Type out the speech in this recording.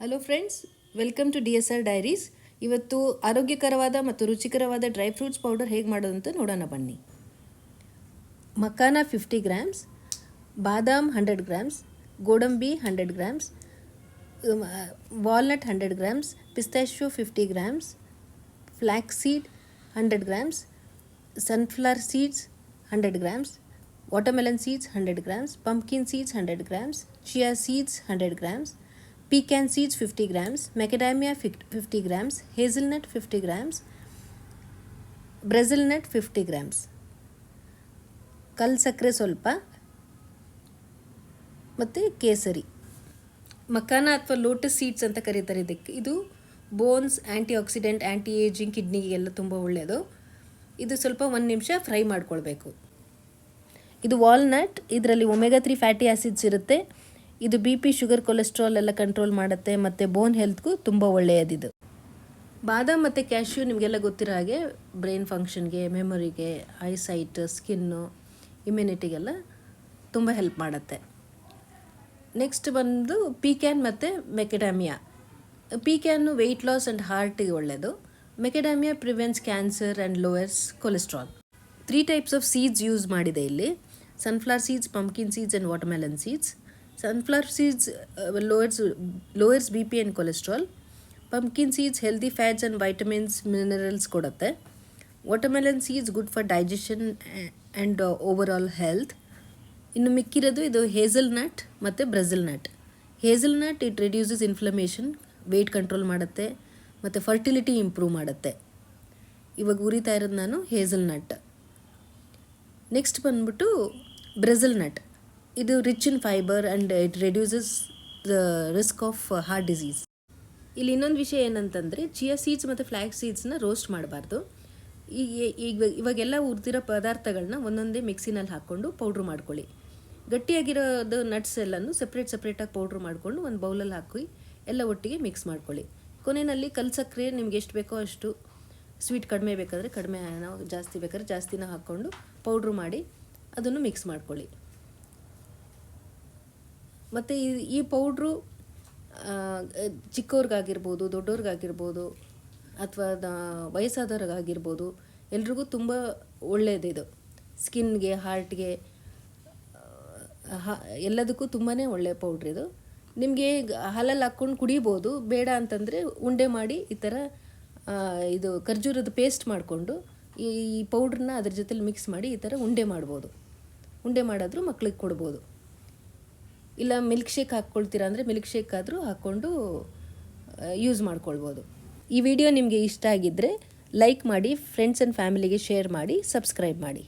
Hello friends welcome to D S R diaries ಇವತ್ತು ಆರೋಗ್ಯಕರವಾದ ಮತ್ತು ರುಚಿಕರವಾದ ಡ್ರೈ ಫ್ರೂಟ್ಸ್ ಪೌಡರ್ ಹೇಗೆ ಮಾಡೋದು ಅಂತ ನೋಡೋಣ ಬನ್ನಿ. ಮಕಾನ ಫಿಫ್ಟಿ ಗ್ರಾಮ್ಸ್ ಬಾದಾಮ್ ಹಂಡ್ರೆಡ್ ಗ್ರಾಮ್ಸ್ ಗೋಡಂಬಿ hundred grams walnut hundred grams ಪಿಸ್ತಾಶ್ಯೂ fifty grams flax seed hundred grams sunflower seeds 100 grams, watermelon seeds 100 grams, pumpkin seeds 100 grams, chia seeds 100 grams pecan seeds 50 grams, macadamia 50 grams, hazelnut 50 grams brazil nut 50 grams. ಕಲ್ ಸಕ್ಕರೆ ಸ್ವಲ್ಪ, ಮತ್ತು ಕೇಸರಿ. ಮಖಾನ ಅಥವಾ lotus seeds ಅಂತ ಕರೀತಾರೆ ಇದಕ್ಕೆ. ಇದು bones antioxidant anti ageing ಕಿಡ್ನಿಗೆಲ್ಲ ತುಂಬ ಒಳ್ಳೆಯದು. ಇದು ಸ್ವಲ್ಪ ಒಂದು ನಿಮಿಷ ಫ್ರೈ ಮಾಡ್ಕೊಳ್ಬೇಕು. ಇದು ವಾಲ್ನಟ್, ಇದರಲ್ಲಿ ಒಮೆಗಾ ತ್ರೀ ಫ್ಯಾಟಿ ಆ್ಯಸಿಡ್ಸ್ ಇರುತ್ತೆ. ಇದು ಬಿ ಪಿ ಶುಗರ್ ಕೊಲೆಸ್ಟ್ರಾಲ್ ಎಲ್ಲ ಕಂಟ್ರೋಲ್ ಮಾಡುತ್ತೆ, ಮತ್ತು ಬೋನ್ ಹೆಲ್ತ್ಗೂ ತುಂಬ ಒಳ್ಳೆಯದಿದು. ಬಾದಾಮ್ ಮತ್ತು ಕ್ಯಾಶ್ಯೂ ನಿಮಗೆಲ್ಲ ಗೊತ್ತಿರೋ ಹಾಗೆ ಬ್ರೈನ್ ಫಂಕ್ಷನ್ಗೆ ಮೆಮೊರಿಗೆ ಐಸೈಟ್ ಸ್ಕಿನ್ನು ಇಮ್ಯುನಿಟಿಗೆಲ್ಲ ತುಂಬ ಹೆಲ್ಪ್ ಮಾಡುತ್ತೆ. ನೆಕ್ಸ್ಟ್ ಬಂದು ಪೀಕ್ಯಾನ್ ಮತ್ತು macadamia pecan weight loss and ಹಾರ್ಟಿಗೆ ಒಳ್ಳೆಯದು macadamia prevents cancer and lowers cholesterol three types of seeds use ಮಾಡಿದೆ ಇಲ್ಲಿ. Sunflower seeds pumpkin seeds and watermelon seeds sunflower seeds lowers lowers B P and cholesterol pumpkin seeds healthy fats and vitamins minerals ಕೊಡುತ್ತೆ. Watermelon seeds good for digestion and overall health ಇನ್ನು ಮಿಕ್ಕಿರೋದು ಇದು hazelnut ಮತ್ತು Brazil nut hazelnut it reduces inflammation weight control ಮಾಡುತ್ತೆ, ಮತ್ತು fertility improve ಮಾಡುತ್ತೆ. ಇವಾಗ ಉರಿತಾ ಇರೋದು ನಾನು ಹೇಸಲ್ ನಟ್ ನೆಕ್ಸ್ಟ್ ಬಂದ್ಬಿಟ್ಟು ಬ್ರೆಜಿಲ್ ನಟ್ ಇದು rich in fibre and it reduces the risk of heart disease ಇಲ್ಲಿ ಇನ್ನೊಂದು ವಿಷಯ ಏನಂತಂದರೆ ಚಿಯಾ ಸೀಡ್ಸ್ ಮತ್ತು ಫ್ಲ್ಯಾಕ್ ಸೀಡ್ಸ್ನ ರೋಸ್ಟ್ ಮಾಡಬಾರ್ದು. ಈ ಈಗ, ಇವಾಗೆಲ್ಲ ಹುರಿದಿರೋ ಪದಾರ್ಥಗಳನ್ನ ಒಂದೊಂದೇ ಮಿಕ್ಸಿನಲ್ಲಿ ಹಾಕ್ಕೊಂಡು ಪೌಡ್ರ್ ಮಾಡ್ಕೊಳ್ಳಿ. ಗಟ್ಟಿಯಾಗಿರೋದು ನಟ್ಸ್ ಎಲ್ಲನೂ ಸಪ್ರೇಟ್ ಸಪ್ರೇಟಾಗಿ ಪೌಡ್ರ್ ಮಾಡ್ಕೊಂಡು ಒಂದು ಬೌಲಲ್ಲಿ ಹಾಕಿ ಎಲ್ಲ ಒಟ್ಟಿಗೆ ಮಿಕ್ಸ್ ಮಾಡ್ಕೊಳ್ಳಿ. ಕೊನೆಯಲ್ಲಿ ಕಲ್ ಸಕ್ಕರೆ ನಿಮ್ಗೆ ಎಷ್ಟು ಬೇಕೋ ಅಷ್ಟು ಸ್ವೀಟ್ ಕಡಿಮೆ ಬೇಕಾದರೆ ಕಡಿಮೆ ಜಾಸ್ತಿ ಬೇಕಾದ್ರೆ ಜಾಸ್ತಿನ ಹಾಕ್ಕೊಂಡು ಪೌಡ್ರ್ ಮಾಡಿ ಅದನ್ನು ಮಿಕ್ಸ್ ಮಾಡ್ಕೊಳ್ಳಿ. ಮತ್ತು ಈ ಪೌಡ್ರು ಚಿಕ್ಕವ್ರಿಗಾಗಿರ್ಬೋದು, ದೊಡ್ಡವ್ರಿಗಾಗಿರ್ಬೋದು, ಅಥವಾ ವಯಸ್ಸಾದವ್ರಿಗಾಗಿರ್ಬೋದು, ಎಲ್ರಿಗೂ ತುಂಬ ಒಳ್ಳೆಯದಿದು ಸ್ಕಿನ್ಗೆ, ಹಾರ್ಟ್ಗೆ ಎಲ್ಲದಕ್ಕೂ ತುಂಬಾ ಒಳ್ಳೆಯ ಪೌಡ್ರ್ ಇದು. ನಿಮಗೆ ಹಾಲಲ್ಲಿ ಹಾಕ್ಕೊಂಡು ಕುಡಿಬೋದು, ಬೇಡ ಅಂತಂದರೆ ಉಂಡೆ ಮಾಡಿ ಈ ಥರ ಇದು ಖರ್ಜೂರದ ಪೇಸ್ಟ್ ಮಾಡಿಕೊಂಡು, ಈ ಪೌಡ್ರನ್ನ ಅದ್ರ ಜೊತೆಲಿ ಮಿಕ್ಸ್ ಮಾಡಿ ಈ ಥರ ಉಂಡೆ ಮಾಡ್ಬೋದು. ಉಂಡೆ ಮಾಡಾದರೂ ಮಕ್ಳಿಗೆ ಕೊಡ್ಬೋದು. ಇಲ್ಲ ಮಿಲ್ಕ್ ಶೇಕ್ ಹಾಕ್ಕೊಳ್ತೀರಾ ಅಂದರೆ ಮಿಲ್ಕ್ ಶೇಕ್ ಆದರೂ ಹಾಕ್ಕೊಂಡು ಯೂಸ್ ಮಾಡ್ಕೊಳ್ಬೋದು. ಈ ವಿಡಿಯೋ ನಿಮಗೆ ಇಷ್ಟ ಆಗಿದ್ದರೆ ಲೈಕ್ ಮಾಡಿ ಫ್ರೆಂಡ್ಸ್ ಆ್ಯಂಡ್ ಫ್ಯಾಮಿಲಿಗೆ ಶೇರ್ ಮಾಡಿ ಸಬ್ಸ್ಕ್ರೈಬ್ ಮಾಡಿ.